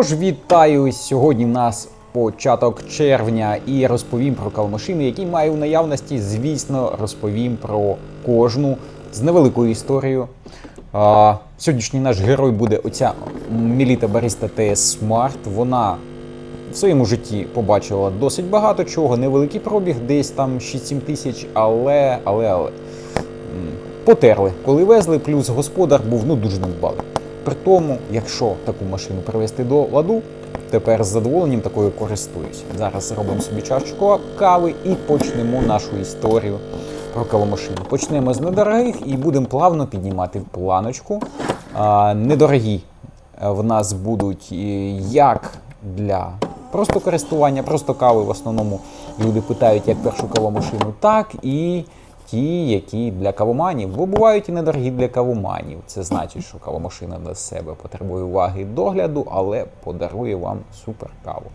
Тож вітаю! Сьогодні в нас початок червня і розповім про кавомашини, які маю в наявності. Звісно, розповім про кожну з невеликою історією. А, сьогоднішній наш герой буде оця Міліта Баріста TS Smart. Вона в своєму житті побачила досить багато чого, невеликий пробіг, десь там 6-7 тисяч, але, але, але потерли, коли везли, плюс господар був ну дуже недбалий. При тому, якщо таку машину привезти до ладу, тепер з задоволенням такою користуюсь. Зараз зробимо собі чашечку кави і почнемо нашу історію про кавомашину. Почнемо з недорогих і будемо плавно піднімати планочку. А, недорогі е, в нас будуть е, як для просто користування, просто кави. В основному люди питають, як першу кавомашину, так і ті, які для кавоманів, бо бувають і недорогі для кавоманів. Це значить, що кавомашина для себе потребує уваги і догляду, але подарує вам супер каву.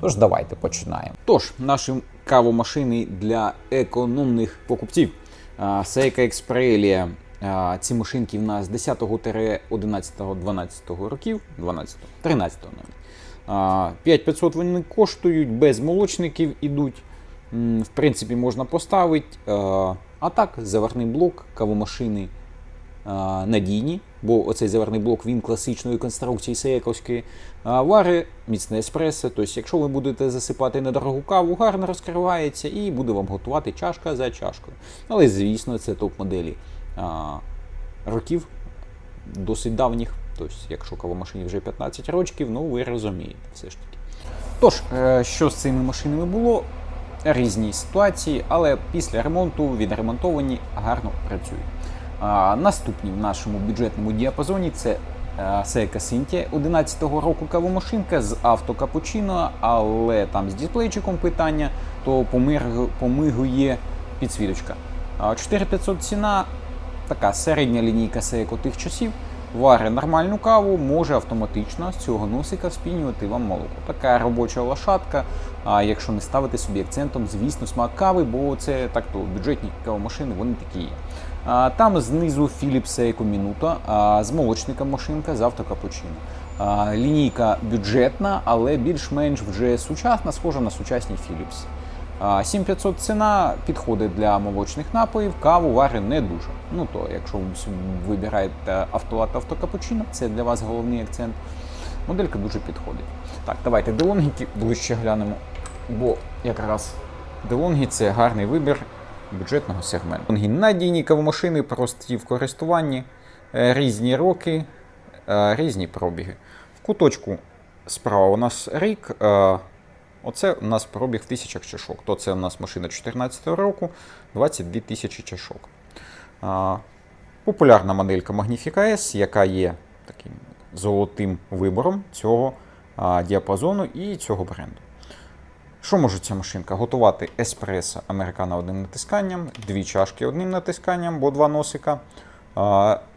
Тож давайте починаємо. Тож, наші кавомашини для економних покупців. А, Seiko Xprelia. А, Ці машинки в нас 10-11-12 років, 12 13 навіть. А, 5500 вони коштують, без молочників ідуть. В принципі, можна поставити. А так, заварний блок кавомашини а, надійні, бо оцей заварний блок він класичної конструкції сейковської. А, Вари, міцне еспресо. Тобто, якщо ви будете засипати недорогу каву, гарно розкривається і буде вам готувати чашка за чашкою. Але, звісно, це топ-моделі а, років, досить давніх. Тобто, якщо кавомашині вже 15 років, ну ви розумієте все ж таки. Тож, е, що з цими машинами було? Різні ситуації, але після ремонту відремонтовані гарно працюють. А, наступні в нашому бюджетному діапазоні це Seiko Cintia 11-го року кавомашинка з автокапучино, але там з дисплейчиком питання, то помиг- помигує підсвіточка. 4500 ціна, така середня лінійка Seiko тих часів. Варить нормальну каву, може автоматично з цього носика вспінювати вам молоко. Така робоча лошадка. А якщо не ставити собі акцентом, звісно, смак кави, бо це так то бюджетні кавомашини, вони такі є. А, там знизу Philips Seiko Minuto, а, з молочником машинка з автокапучино. А, лінійка бюджетна, але більш-менш вже сучасна, схожа на сучасні Philips. А, 7500 ціна підходить для молочних напоїв, каву варить не дуже. Ну то, якщо ви вибираєте автолат автокапучино, це для вас головний акцент. Моделька дуже підходить. Так, давайте делонгіки ближче глянемо, бо якраз делонгі це гарний вибір бюджетного сегменту. Делонгі надійні кавомашини, прості в користуванні, е, різні роки, е, різні пробіги. В куточку справа у нас рік. Оце у нас пробіг в тисячах чашок. То це у нас машина 2014 року, 22 тисячі чашок. Популярна моделька Magnifica S, яка є таким золотим вибором цього діапазону і цього бренду. Що може ця машинка? Готувати еспресо американо одним натисканням, дві чашки одним натисканням, бо два носика,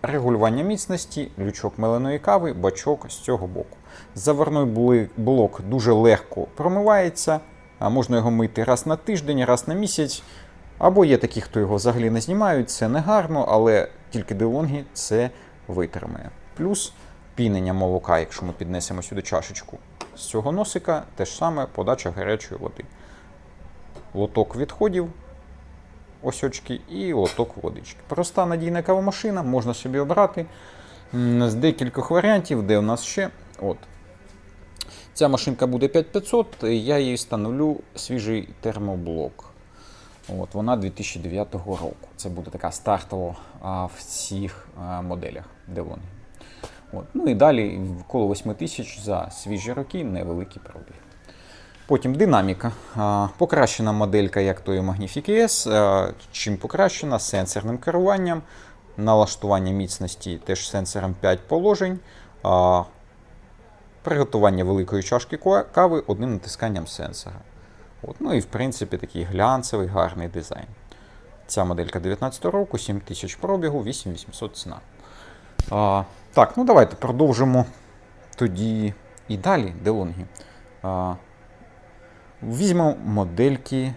регулювання міцності, лючок меленої кави, бачок з цього боку. Заварний блок дуже легко промивається, можна його мити раз на тиждень, раз на місяць. Або є такі, хто його взагалі не знімають, це не гарно, але тільки делонгі це витримає. Плюс пінення молока, якщо ми піднесемо сюди чашечку з цього носика, те ж саме подача гарячої води. Лоток відходів, ось очки, і лоток водички. Проста надійна кавомашина, можна собі обрати з декількох варіантів, де у нас ще. От. Ця машинка буде 5500, я їй встановлю свіжий термоблок. От, вона 2009 року. Це буде така стартова а, в цих а, моделях Делоні. От. Ну і далі коло 8 тисяч за свіжі роки, невеликий пробіг. Потім динаміка. А, Покращена моделька, як тої Magnific S. А, Чим покращена? Сенсорним керуванням, налаштування міцності теж сенсором 5 положень. А, Приготування великої чашки кави одним натисканням сенсора. От, ну і в принципі такий глянцевий гарний дизайн. Ця моделька 19 року, 7000 пробігу, 8800 ціна. А, так, ну давайте продовжимо тоді і далі Делонгі. А, візьмемо модельки.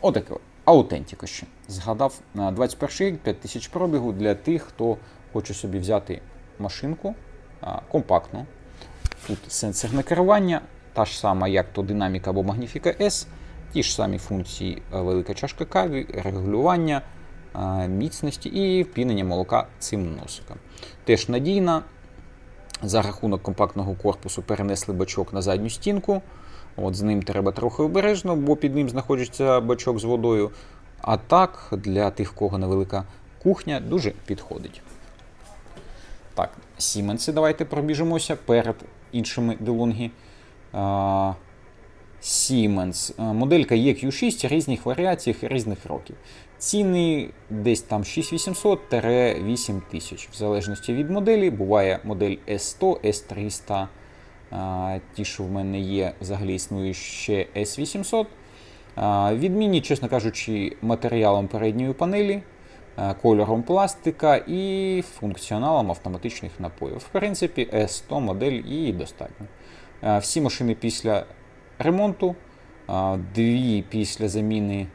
Отаке. Аутентіко ще. Згадав 21 рік 5000 пробігу для тих, хто хоче собі взяти машинку а, компактну, Тут сенсорне керування, та ж сама, як то динаміка або Magnifica S, ті ж самі функції е, велика чашка кави, регулювання е, міцності і впінення молока цим носиком. Теж надійна. За рахунок компактного корпусу перенесли бачок на задню стінку. От З ним треба трохи обережно, бо під ним знаходиться бачок з водою. А так, для тих, кого невелика кухня, дуже підходить. Так, Сіменси, давайте пробіжимося перед іншими. А, Siemens. Моделька EQ6 різних варіаціях різних років. Ціни десь там 6800-8000. В залежності від моделі. Буває модель S100, S300. Ті, що в мене є, взагалі існує ще S800. А, Відмінні, чесно кажучи, матеріалом передньої панелі, кольором пластика і функціоналом автоматичних напоїв. В принципі, S100 модель і достатньо. Всі машини після ремонту, дві після заміни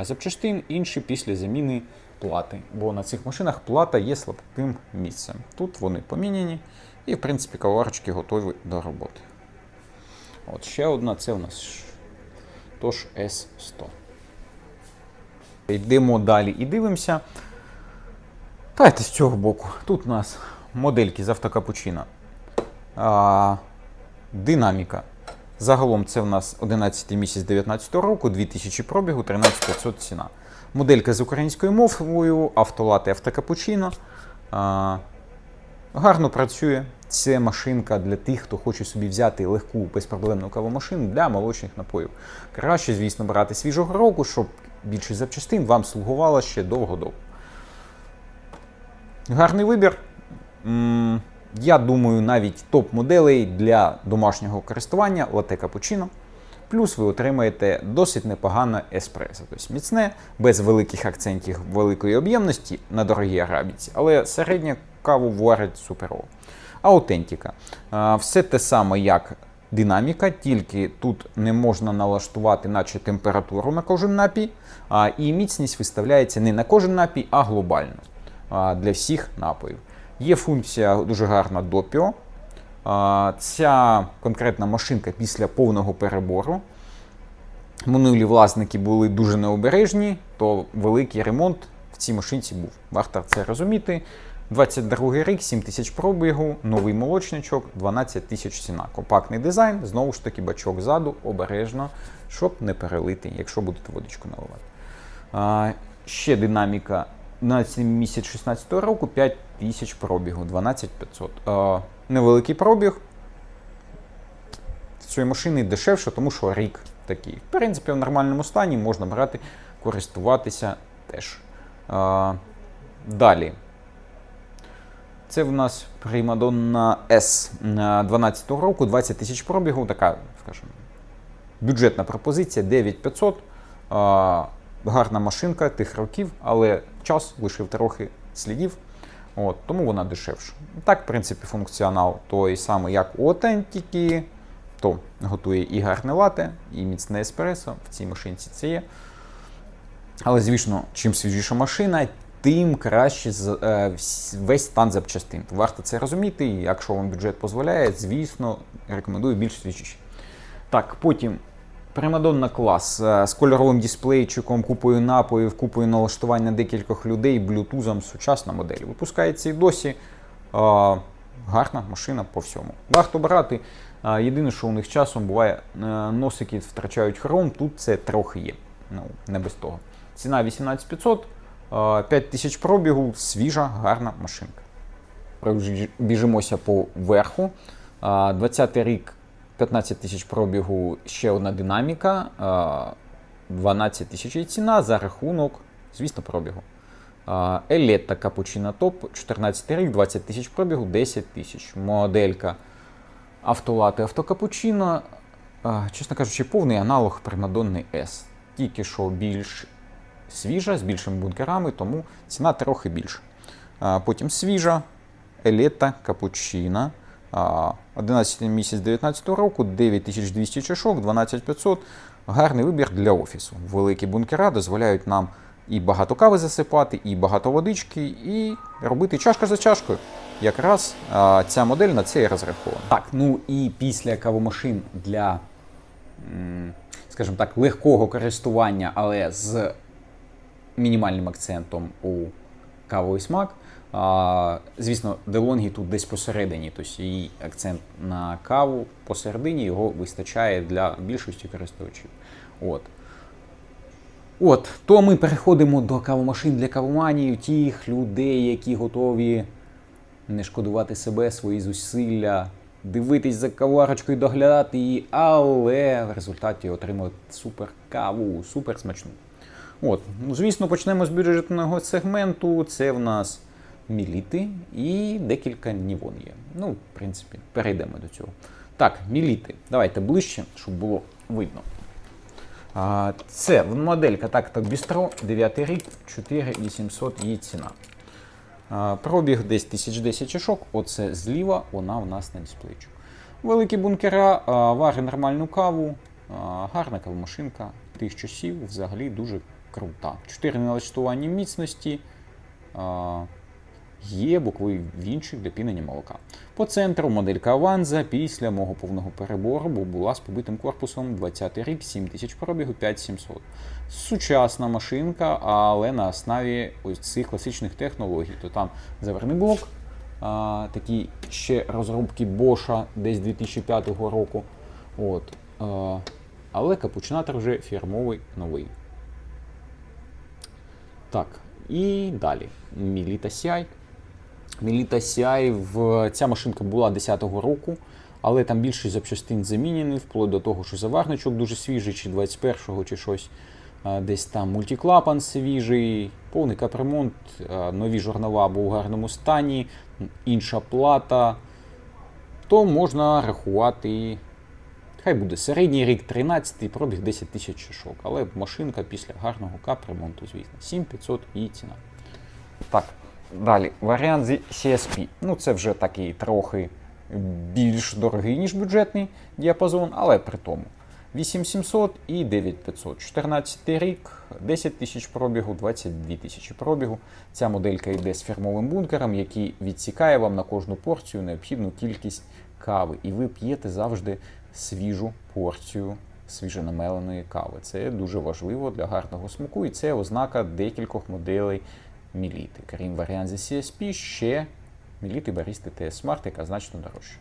запчастин, інші після заміни плати. Бо на цих машинах плата є слабким місцем. Тут вони поміняні, і, в принципі, каварочки готові до роботи. От ще одна це у нас тож S100. Йдемо далі і дивимося. Давайте з цього боку. Тут у нас модельки з автокапучино. А, динаміка. Загалом це в нас 11 місяць 19 року, 2000 пробігу, 13500 ціна. Моделька з українською мовою, автолати автокапучино. А, гарно працює. Це машинка для тих, хто хоче собі взяти легку безпроблемну кавомашину для молочних напоїв. Краще, звісно, брати свіжого року, щоб більшість запчастин вам слугувала ще довго-довго. Гарний вибір. Я думаю, навіть топ-моделей для домашнього користування лате капучино. Плюс ви отримаєте досить непогане еспресо. Тобто міцне, без великих акцентів великої об'ємності на дорогій арабіці, але середня каву варить суперово. Аутентика. А, Все те саме, як динаміка, тільки тут не можна налаштувати, наче температуру на кожен напій, а, і міцність виставляється не на кожен напій, а глобально а, для всіх напоїв. Є функція дуже гарна допіо. Ця конкретна машинка після повного перебору. Минулі власники були дуже необережні, то великий ремонт в цій машинці був. Варто це розуміти. 22 рік, 7 тисяч пробігу, новий молочничок, 12 тисяч ціна. Компактний дизайн, знову ж таки, бачок ззаду, обережно, щоб не перелити, якщо будете водичку наливати. А, ще динаміка на цей місяць 16 року 5 тисяч пробігу, 12500. А, невеликий пробіг. Цієї машини дешевше, тому що рік такий. В принципі, в нормальному стані можна брати, користуватися теж. А, далі. Це в нас Primadonna S 12 року, 20 тисяч пробігу, така, скажімо, бюджетна пропозиція 9500. Гарна машинка тих років, але час лишив трохи слідів, от, тому вона дешевша. Так, в принципі, функціонал той самий, як у Authentic, то готує і гарне лате, і міцне еспресо. В цій машинці це є. Але, звісно, чим свіжіша машина, тим краще е, весь стан запчастин. Варто це розуміти, і якщо вам бюджет дозволяє, звісно, рекомендую більш свіжіші. Так, потім Примадонна клас е, з кольоровим дисплейчиком, купою напоїв, купою налаштування декількох людей, блютузом, сучасна модель. Випускається і досі. Е, гарна машина по всьому. Варто брати. Єдине, що у них часом буває, носики втрачають хром, тут це трохи є. Ну, не без того. Ціна 18500, е, 5000 пробігу, свіжа, гарна машинка. Біжимося по верху. А, 20 рік, 15 тисяч пробігу, ще одна динаміка, 12 тисяч і ціна за рахунок, звісно, пробігу. Елетта Капучино Топ, 14 рік, 20 тисяч пробігу, 10 тисяч. Моделька Автолати Автокапучино. Чесно кажучи, повний аналог Примадонни S. Тільки що більш свіжа, з більшими бункерами, тому ціна трохи більша. Потім свіжа, Елета Капучино. А, 11 місяць 19 року, 9200 чашок, 12500. Гарний вибір для офісу. Великі бункера дозволяють нам і багато кави засипати, і багато водички, і робити чашка за чашкою. якраз ця модель на це і розрахована. Так, ну і після кавомашин для, скажімо так, легкого користування, але з мінімальним акцентом у кавовий смак. А, звісно, DeLonghi тут десь посередині, тобто її акцент на каву посередині його вистачає для більшості користувачів. От. От, то ми переходимо до кавомашин для кавоманів, тих людей, які готові не шкодувати себе, свої зусилля, дивитись за каварочкою, доглядати її, але в результаті отримати супер каву, супер смачну. От, ну, звісно, почнемо з бюджетного сегменту. Це в нас міліти і декілька нівон є. Ну, в принципі, перейдемо до цього. Так, міліти. Давайте ближче, щоб було видно. А, Це моделька так-так бістро, 9 рік, 4800 її ціна. А, Пробіг десь 1010 чашок, оце зліва, вона у нас на дисплейчу. Великі бункера, варить нормальну каву, гарна кавомашинка тих часів взагалі дуже крута. Чотири налаштування міцності. Є боковий вінчик для пінення молока. По центру моделька Аванза після мого повного перебору, була з побитим корпусом 20 рік, 7000 пробігу, 5700. Сучасна машинка, але на основі ось цих класичних технологій. То там заверний блок, а, такі ще розробки Bosch десь 2005 року. От. А, але капучинатор вже фірмовий новий. Так, і далі. Міліта CI. Міліта CI, в... ця машинка була 10-го року, але там більшість запчастин замінені, вплоть до того, що заварничок дуже свіжий, чи 21-го, чи щось. Десь там мультиклапан свіжий, повний капремонт, нові журнала або у гарному стані, інша плата. То можна рахувати. Хай буде середній рік 13 пробіг 10 тисяч чашок, але машинка після гарного капремонту, звісно. 7500 її ціна. Так, далі. Варіант з CSP. Ну, це вже такий трохи більш дорогий, ніж бюджетний діапазон, але при тому. 8700 і 9500. 14 рік, 10 тисяч пробігу, 22 тисячі пробігу. Ця моделька йде з фірмовим бункером, який відсікає вам на кожну порцію необхідну кількість кави. І ви п'єте завжди свіжу порцію свіжонамеленої кави. Це дуже важливо для гарного смаку, і це ознака декількох моделей міліти. Крім варіантів CSP, ще міліти Барісти TS Smart, яка значно дорожча.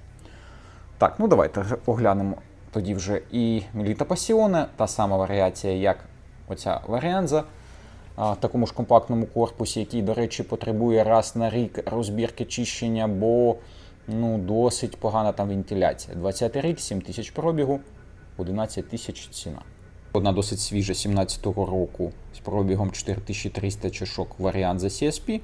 Так, ну давайте оглянемо тоді вже і Міліта Пасіоне, та сама варіація, як оця Варіанза. В такому ж компактному корпусі, який, до речі, потребує раз на рік розбірки чищення, бо ну, досить погана там вентиляція. 20 рік, 7 тисяч пробігу, 11 тисяч ціна. Одна досить свіжа 17-го року з пробігом 4300 чашок варіант за CSP.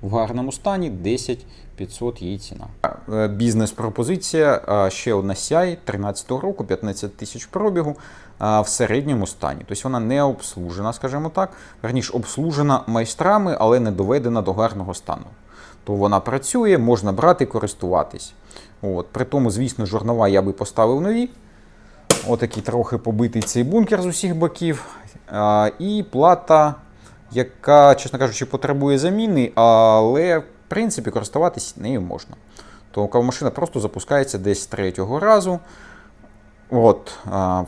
В гарному стані 10 500 її ціна. Е, Бізнес-пропозиція ще одна CI 13-го року, 15 тисяч пробігу в середньому стані. Тобто вона не обслужена, скажімо так. Верніше обслужена майстрами, але не доведена до гарного стану. То вона працює, можна брати і користуватись. От. При тому, звісно, журнала я би поставив нові. Отакий трохи побитий цей бункер з усіх боків. А, І плата, яка, чесно кажучи, потребує заміни, але в принципі користуватись нею можна. То кавомашина просто запускається десь третього разу. От,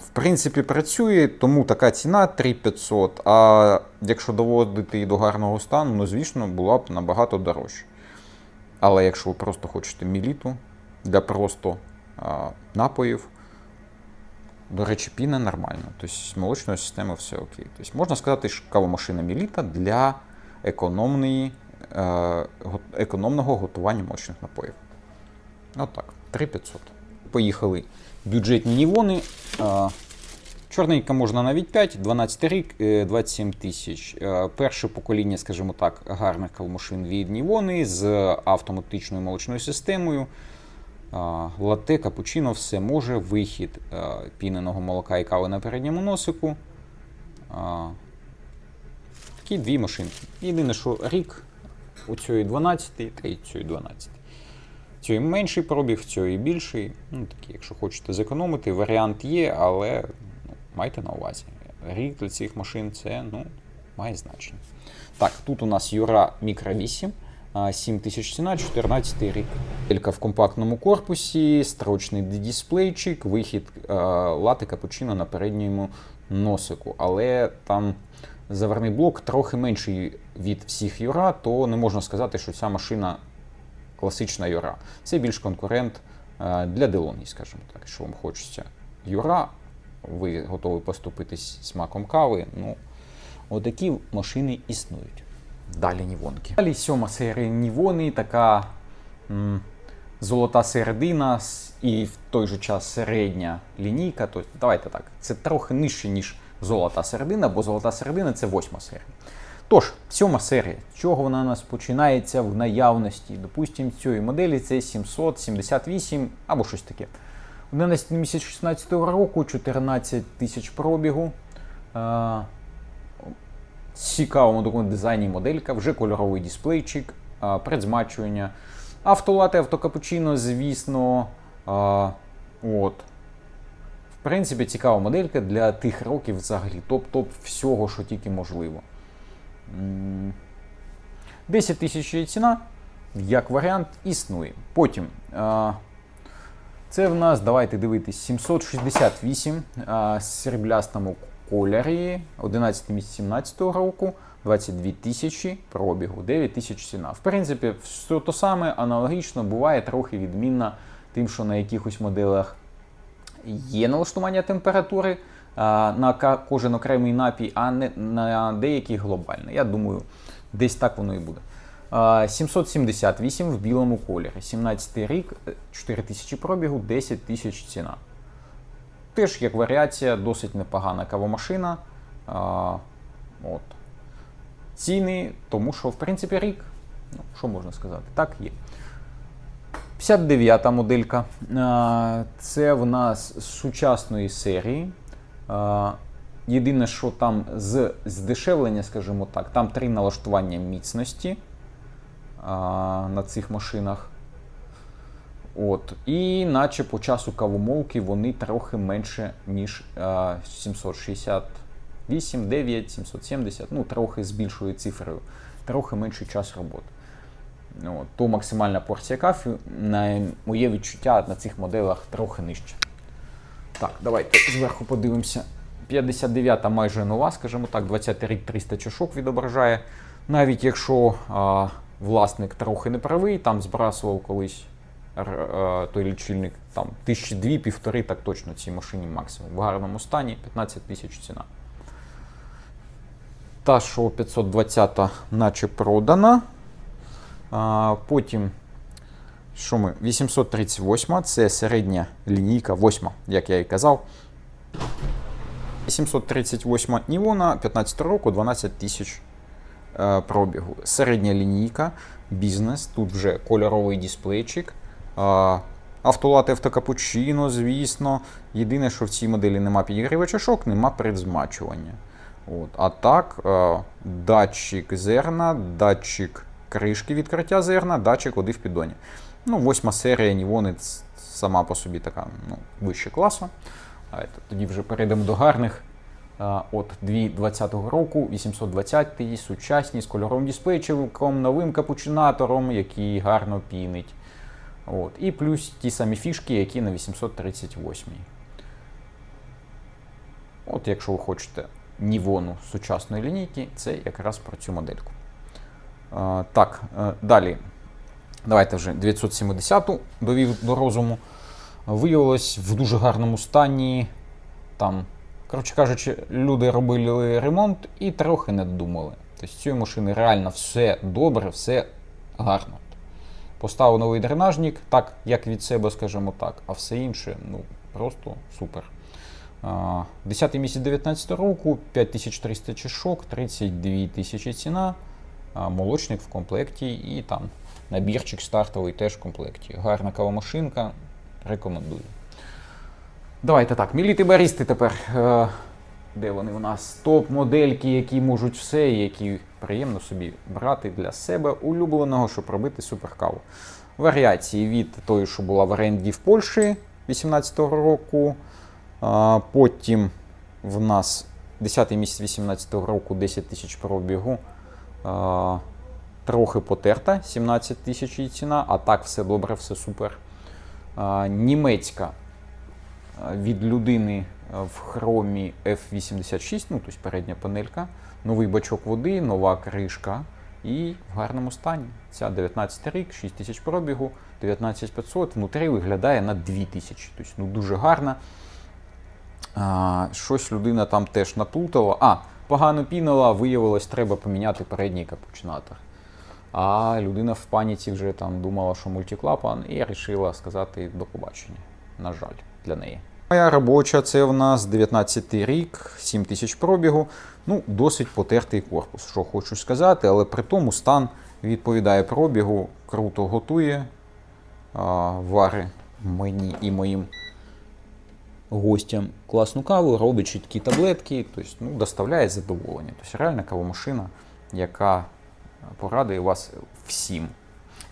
В принципі, працює, тому така ціна 3500. А якщо доводити її до гарного стану, ну, звісно, була б набагато дорожче. Але якщо ви просто хочете міліту для просто а, напоїв, до речі, піна нормальна. Тобто з молочної системи все окей. Тобто можна сказати, що кавомашина Міліта для економної, е, економного готування молочних напоїв. Отак, 3500. Поїхали бюджетні нівони. Е, Чорненька можна навіть 5, 12 рік, е, 27 тисяч. Е, Перше покоління, скажімо так, гарних кавомашин від Нівони з автоматичною молочною системою. А, Латте, капучино, все може. Вихід піненого молока і кави на передньому носику. Такі дві машинки. Єдине, що рік у цієї 12 та й цієї 12. Цієї менший пробіг, цієї більший. Ну, такі, якщо хочете зекономити, варіант є, але майте на увазі. Рік для цих машин це ну, має значення. Так, тут у нас Юра Мікро 8. а, 7 тисяч ціна, 14 рік. Тільки в компактному корпусі, строчний дисплейчик, вихід лати капучино на передньому носику. Але там заварний блок трохи менший від всіх Юра, то не можна сказати, що ця машина класична Юра. Це більш конкурент для Делонгі, скажімо так. Якщо вам хочеться Юра, ви готові поступитись смаком кави. Ну, отакі машини існують. Далі Нівонки. Далі сьома серія Нівони, така м, золота середина і в той же час середня лінійка. Тобто, давайте так, це трохи нижче, ніж золота середина, бо золота середина це восьма серія. Тож, сьома серія, з чого вона у нас починається в наявності? Допустимо, цієї моделі це 778 або щось таке. 11 місяць 16 року, 14 тисяч пробігу. Е, цікавому такому дизайні моделька, вже кольоровий дисплейчик, е, предзмачування. Автолати, автокапучино, звісно. Е, от. В принципі, цікава моделька для тих років взагалі. Топ-топ всього, що тільки можливо. 10 тисяч ціна, як варіант, існує. Потім. Це в нас, давайте дивитись, 768 а, сріблястому кольорі, 11 місяць 17 року, 22 тисячі пробігу, 9 тисяч ціна. В принципі, все то саме аналогічно буває трохи відмінно тим, що на якихось моделях є налаштування температури а, на кожен окремий напій, а не на деякі глобальні. Я думаю, десь так воно і буде. А, 778 в білому кольорі, 17 рік, е, 4 тисячі пробігу, 10 тисяч ціна. Теж як варіація, досить непогана кавомашина. А, от. Ціни, тому що, в принципі, рік, ну, що можна сказати, так є. 59-та моделька. Це в нас з сучасної серії. Єдине, що там з здешевлення, скажімо так, там три налаштування міцності на цих машинах. От. І наче по часу кавомолки вони трохи менше, ніж а, 768, 9, 770, ну трохи з більшою цифрою, трохи менший час роботи. От. То максимальна порція кафі, на моє відчуття на цих моделях трохи нижче. Так, давайте зверху подивимося. 59-та майже нова, скажімо так, 20 рік 300 чашок відображає. Навіть якщо а, власник трохи не правий, там збрасував колись той лічильник там тисячі дві, півтори, так точно цій машині максимум. В гарному стані 15 тисяч ціна. Та, що 520 наче продана. А, потім, що ми? 838 це середня лінійка, 8, як я і казав. 738 Нівона 15 року, 12 тисяч е, пробігу. Середня лінійка, бізнес, тут вже кольоровий дисплейчик. Е, автолати автокапучино, звісно. Єдине, що в цій моделі нема підігрівача чашок, нема предзмачування. От. А так, е, датчик зерна, датчик кришки відкриття зерна, датчик води в піддоні. Ну, восьма серія Нівони сама по собі така ну, вище класу. Тоді вже перейдемо до гарних. А, От 2020 року, 820 сучасні з кольоровим дисплейчиком, новим капучинатором, який гарно пінить. От. І плюс ті самі фішки, які на 838. От якщо ви хочете Нівону сучасної лінійки, це якраз про цю модельку. А, так, е, далі. Давайте вже 970-ту довів до розуму. Виявилось в дуже гарному стані. Там, коротше кажучи, люди робили ремонт і трохи не думали. Тобто з цієї машини реально все добре, все гарно. Поставив новий дренажник, так, як від себе, скажімо так, а все інше, ну, просто супер. А, 10 місяць 19 року, 5300 чашок, 32 тисячі ціна, молочник в комплекті і там набірчик стартовий теж в комплекті. Гарна кавомашинка, рекомендую. Давайте так, міліти барісти тепер. Е, де вони у нас? Топ-модельки, які можуть все, і які приємно собі брати для себе улюбленого, щоб робити суперкаву. Варіації від тої, що була в оренді в Польщі 18-го року. А, потім в нас 10 місяць 18-го року 10 тисяч пробігу. А, трохи потерта, 17 тисяч її ціна, а так все добре, все супер. Німецька від людини в хромі F86, ну тобто передня панелька, новий бачок води, нова кришка і в гарному стані. Ця 19 рік, 6 тисяч пробігу, 19500, внутрі виглядає на 2000. Тобто ну, дуже гарна. А, щось людина там теж наплутала. А, погано пінила, виявилось, треба поміняти передній капучинатор. А людина в паніці вже там думала, що мультиклапан, і вирішила сказати до побачення. На жаль, для неї. Моя робоча це в нас 19 рік, 7 тисяч пробігу. Ну, досить потертий корпус, що хочу сказати, але при тому стан відповідає пробігу, круто готує, а, вари мені і моїм гостям класну каву, робить чіткі таблетки, тобто, ну, доставляє задоволення. Тобто реальна кавомашина, яка порадує вас всім.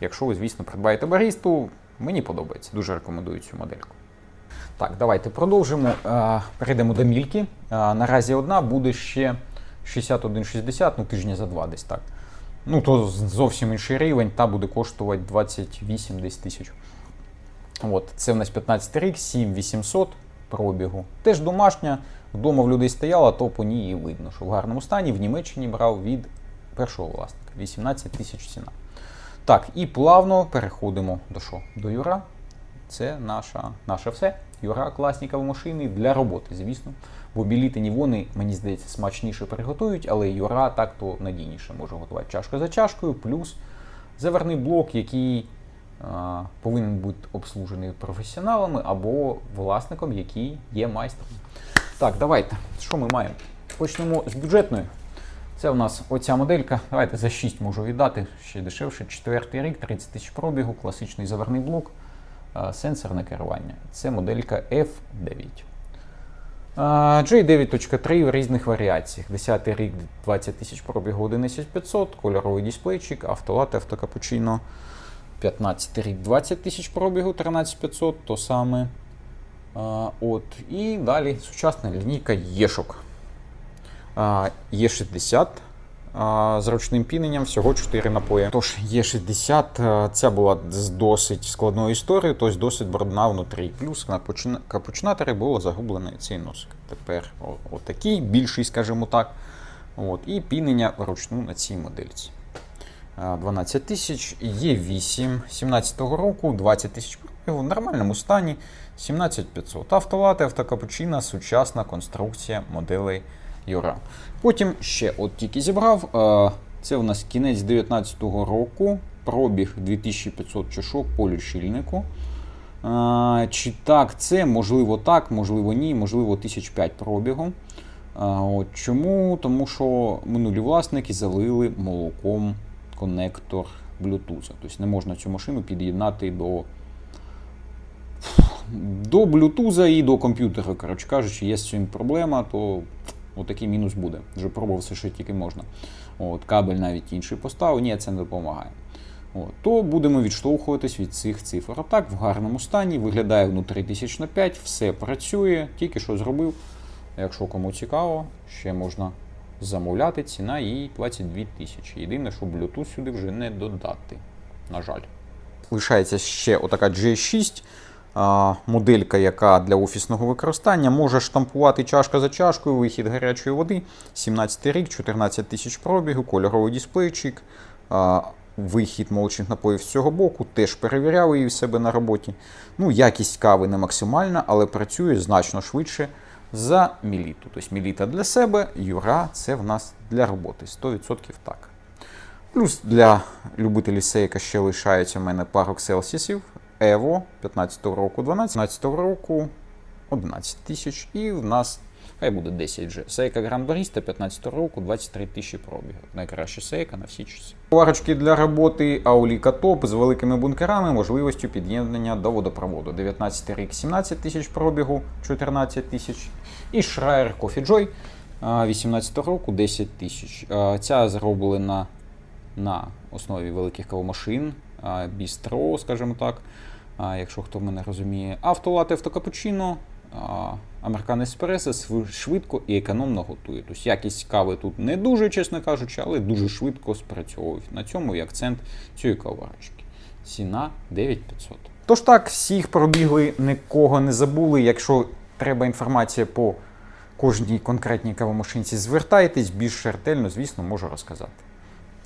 Якщо ви, звісно, придбаєте барісту, мені подобається. Дуже рекомендую цю модельку. Так, давайте продовжимо. Е, Перейдемо до мільки. Е, Наразі одна буде ще 61,60, ну тижня за два десь так. Ну, то зовсім інший рівень, та буде коштувати 28 десь тисяч. От, це в нас 15 рік, 7800 пробігу. Теж домашня, вдома в людей стояла, то по ній і видно, що в гарному стані в Німеччині брав від першого власника 18 тисяч ціна. Так, і плавно переходимо до що? До Юра. Це наша, наше все. Юра класні кавомашини для роботи, звісно. Бо білітині вони, мені здається, смачніше приготують, але Юра так то надійніше може готувати чашка за чашкою, плюс заверний блок, який а, повинен бути обслужений професіоналами або власником, який є майстром. Так, давайте. Що ми маємо? Почнемо з бюджетної. Це у нас оця моделька. Давайте за 6 можу віддати, ще дешевше. Четвертий рік, 30 тисяч пробігу, класичний заверний блок, сенсорне керування. Це моделька F9. А, J9.3 в різних варіаціях. 10 рік, 20 тисяч пробігу 11500, кольоровий дисплейчик, автолат, автокапучино. 15 рік, 20 тисяч пробігу, 13500, то саме. А, от. І далі сучасна лінійка Єшок. А, Є60 а, з ручним піненням, всього 4 напої. Тож Є60, а, ця була з досить складною історією, тобто досить брудна внутрі. Плюс на почина- було загублений цей носик. Тепер отакий, більший, скажімо так. От, і пінення вручну на цій модельці. 12 тисяч, є 8 17-го року, 20 тисяч в нормальному стані, 17500. Автолати, автокапучино, сучасна конструкція моделей Юра. Потім ще от тільки зібрав. е, Це у нас кінець 19-го року, пробіг 2500 чашок по лічильнику. Е, Чи так це? Можливо так, можливо ні, можливо 1005 пробігу. От чому? Тому що минулі власники залили молоком коннектор Bluetooth. Тобто не можна цю машину під'єднати до, до Bluetooth і до комп'ютера. Коротше кажучи, є з цим проблема, то отакий мінус буде. Вже пробував все, що тільки можна. От, кабель навіть інший поставив, ні, це не допомагає. От, то будемо відштовхуватись від цих цифр. А так, в гарному стані, виглядає внутрі 1005, все працює, тільки що зробив. Якщо кому цікаво, ще можна замовляти. Ціна її 22 тисячі. Єдине, що Bluetooth сюди вже не додати. На жаль. Лишається ще отака G6. Моделька, яка для офісного використання може штампувати чашка за чашкою, вихід гарячої води. 17 рік, 14 тисяч пробігу, кольоровий дисплейчик, вихід молочних напоїв з цього боку. Теж перевіряв її в себе на роботі. Ну, якість кави не максимальна, але працює значно швидше за міліту. Тобто міліта для себе, юра це в нас для роботи. 100% так. Плюс для любителів сейка ще лишається в мене пару Селсісів. Evo 15 року 12, 12 року 11 тисяч. І в нас хай буде 10 вже. Сейка Grand Barista 15 року 23 тисячі пробігів. Найкраща сейка на всі часи. Варочки для роботи Ауліка Топ з великими бункерами, можливістю під'єднання до водопроводу. 19 рік 17 тисяч пробігу, 14 тисяч. І Schreier Coffee Joy 18 року 10 тисяч. Ця зроблена на основі великих кавомашин, бістро, скажімо так, якщо хто мене розуміє. Автолати автокапучино, Американ Еспресо швидко і економно готує. Тобто якість кави тут не дуже, чесно кажучи, але дуже швидко спрацьовують. На цьому і акцент цієї каварочки. Ціна 9500. Тож так, всіх пробігли, нікого не забули. Якщо треба інформація по кожній конкретній кавомашинці, звертайтесь більш ретельно, звісно, можу розказати.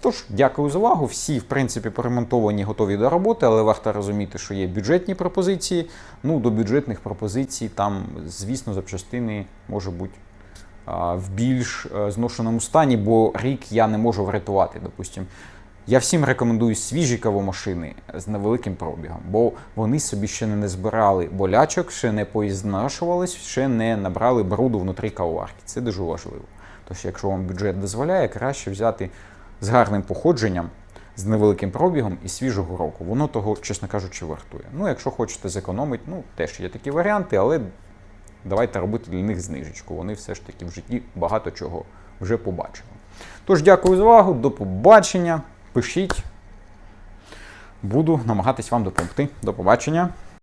Тож, дякую за увагу. Всі, в принципі, поремонтовані, готові до роботи, але варто розуміти, що є бюджетні пропозиції. Ну, до бюджетних пропозицій там, звісно, запчастини може бути в більш е, зношеному стані, бо рік я не можу врятувати. Допустим. Я всім рекомендую свіжі кавомашини з невеликим пробігом, бо вони собі ще не збирали болячок, ще не поізнашувались, ще не набрали бруду внутрі кавоварки. Це дуже важливо. Тож, якщо вам бюджет дозволяє, краще взяти з гарним походженням, з невеликим пробігом і свіжого року. Воно того, чесно кажучи, вартує. Ну, якщо хочете зекономити, ну теж є такі варіанти, але давайте робити для них знижечку. Вони все ж таки в житті багато чого вже побачили. Тож, дякую за увагу, до побачення. Пишіть. Буду намагатись вам допомогти. До побачення.